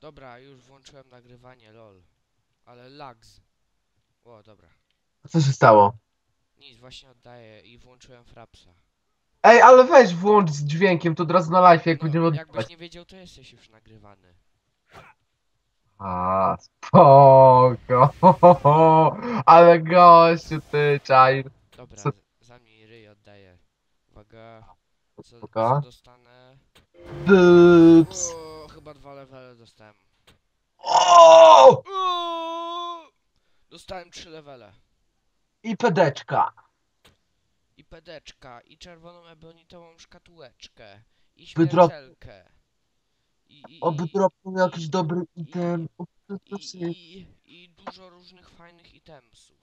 Dobra, już włączyłem nagrywanie, lol. Ale lags. O, dobra. Co się stało? Nic, właśnie oddaję i włączyłem frapsa. Ej, ale weź włącz z dźwiękiem, to od razu na live, jak będziemy No, odbywać. jakbyś nie wiedział, to jesteś już nagrywany. A, spoko. Ale gościu, ty, czaj. Dobra, Co- z- zamknij ryj, oddaję. Uwaga. Co, co dostanę? O, levele dostałem. O! Dostałem trzy levele. I pedeczka. I pedeczka, i czerwoną ebonitową szkatułeczkę, i śmiertelkę. I, i, Oby i, dropnął jakiś dobry item. I, i, i dużo różnych fajnych itemsów.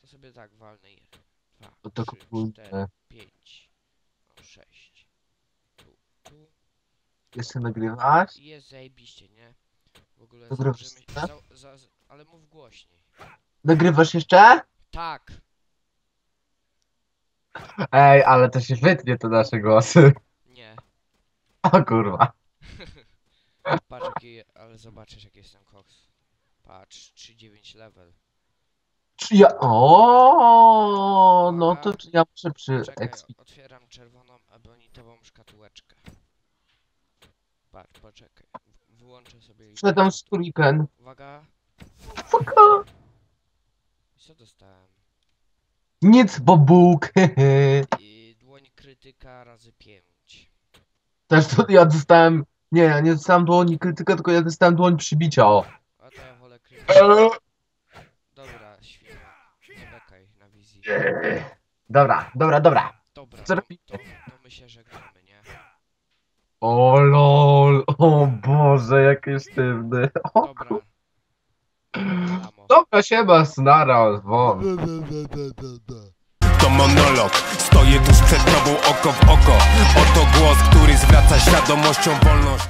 To sobie tak walnę je. Dwa, to trzy, kupujcie. cztery, pięć, Jeszcze nagrywasz? Jest zajebiście, nie? W ogóle Dobra, założymy... wszystko? Za, za, za, ale mów głośniej. Nagrywasz jeszcze? Tak! Ej, ale to się wytnie te nasze głosy. Nie. O kurwa. Patrz jaki... Ale zobaczysz jaki jestem koks. Patrz, 3-9 level. Czy ja... O, no to czy ja muszę przy Czekaj, otwieram czerwoną ebonitową szkatułeczkę. Patrz, poczekaj. Wyłączę sobie... Przedam sturiken. Uwaga. Fuka. Co dostałem? Nic, bo Bóg. I dłoń krytyka razy 5. Też to ja dostałem... Nie, ja nie dostałem dłoni krytyka, tylko ja dostałem dłoń przybicia, o. A to ja wolę krytykę. Dobra, świnia. Nie bekaj na wizji. Dobra, dobra, dobra. Dobra, Co to, to, my się żegnamy, nie? O lol, o Boże, jaki sztywny. O, Dobra. kur- Amo. Dobra, siema, snara, won. To monolog, stoję tuż przed tobą oko w oko Oto głos, który zwraca świadomością wolność